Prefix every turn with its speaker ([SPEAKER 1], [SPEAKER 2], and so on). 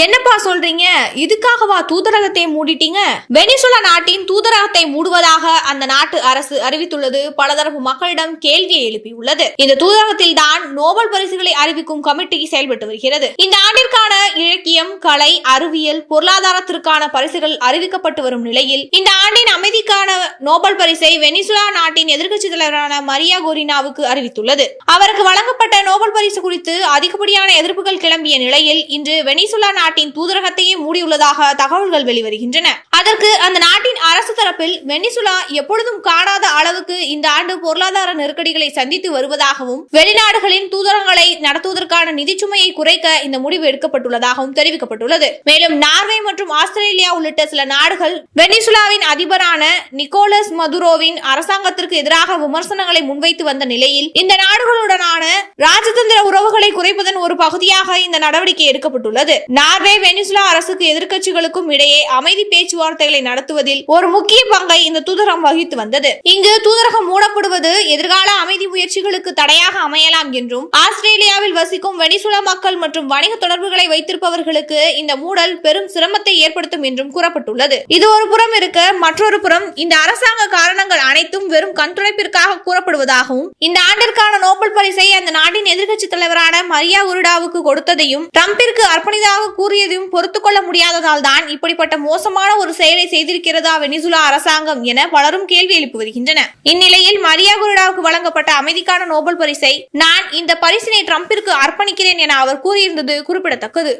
[SPEAKER 1] என்னப்பா சொல்றீங்க? இதுக்காகவா தூதரகத்தை மூடிட்டீங்க? வெனிசுலா நாட்டின் தூதரகத்தை மூடுவதாக அந்த நாட்டு அரசு அறிவித்துள்ளது. பலதரப்பு மக்களிடம் கேள்வியை எழுப்பியுள்ளது. இந்த தூதரகத்தில் தான் நோபல் பரிசுகளை அறிவிக்கும் கமிட்டி செயல்பட்டு வருகிறது. இந்த ஆண்டிற்கான இலக்கியம் கலை அறிவியல் பொருளாதாரத்திற்கான பரிசுகள் அறிவிக்கப்பட்டு வரும் நிலையில் இந்த ஆண்டின் அமைதிக்கான நோபல் பரிசை வெனிசுலா நாட்டின் எதிர்க்கட்சி தலைவரான மரியா கோரினாவுக்கு அறிவித்துள்ளது. அவருக்கு வழங்கப்பட்ட நோபல் பரிசு குறித்து அதிகப்படியான எதிர்ப்புகள் கிளம்பிய நிலையில் இன்று வெனிசுலா நாட்டின் தூதரகத்தையே மூடியுள்ளதாக தகவல்கள் வெளிவருகின்றன. அதற்கு அந்த நாட்டின் அரசு தரப்பில் வெனிசுலா எப்பொழுதும் காணாத அளவுக்கு இந்த ஆண்டு பொருளாதார நெருக்கடிகளை சந்தித்து வருவதாகவும் வெளிநாடுகளின் தூதரங்களை நடத்துவதற்கான நிதிச்சுமையை குறைக்க இந்த முடிவு எடுக்கப்பட்டுள்ளதாகவும் தெரிவிக்கப்பட்டுள்ளது. மேலும் நார்வே மற்றும் ஆஸ்திரேலியா உள்ளிட்ட சில நாடுகள் வெனிசுலாவின் அதிபரான நிக்கோலஸ் மதுரோவின் அரசாங்கத்திற்கு எதிராக விமர்சனங்களை முன்வைத்து வந்த நிலையில் இந்த நாடுகளுடனான குறைப்பதன் ஒரு பகுதியாக இந்த நடவடிக்கை எடுக்கப்பட்டுள்ளது. நார்வே வெனிசுலா அரசுக்கு எதிர்க்கட்சிகளுக்கும் இடையே அமைதி பேச்சுவார்த்தைகளை நடத்துவதில் ஒரு முக்கிய பங்கை இந்த தூதரகம் வகித்து வந்தது. இங்கு தூதரகம் மூடப்படுவது எதிர்கால அமைதி முயற்சிகளுக்கு தடையாக அமையலாம் என்றும் ஆஸ்திரேலியாவில் வசிக்கும் வெனிசுலா மக்கள் மற்றும் வணிக தொடர்புகளை வைத்திருப்பவர்களுக்கு இந்த மூடல் பெரும் சிரமத்தை ஏற்படுத்தும் என்றும் கூறப்பட்டுள்ளது. இது ஒரு புறம் இருக்க மற்றொரு புறம் இந்த அரசாங்க காரணங்கள் அனைத்தும் வெறும் கண்துடைப்பிற்காக கூறப்படுவதாகவும் இந்த ஆண்டிற்கான நோபல் பரிசை அந்த நாட்டின் எதிர்க்கட்சி தலைவரான மரியா உருடாவுக்கு கொடுத்ததையும் டிரம்பிற்கு அர்ப்பணிதாக கூறியதையும் பொறுத்துக்கொள்ள முடியாததால் தான் இப்படிப்பட்ட மோசமான ஒரு செயலை செய்திருக்கிறதா வெனிசுலா அரசாங்கம் என பலரும் கேள்வி எழுப்பி வருகின்றன. இந்நிலையில் மரியா குருடாவுக்கு வழங்கப்பட்ட அமைதிக்கான நோபல் பரிசை நான் இந்த பரிசினை டிரம்பிற்கு அர்ப்பணிக்கிறேன் என அவர் கூறியிருந்தது குறிப்பிடத்தக்கது.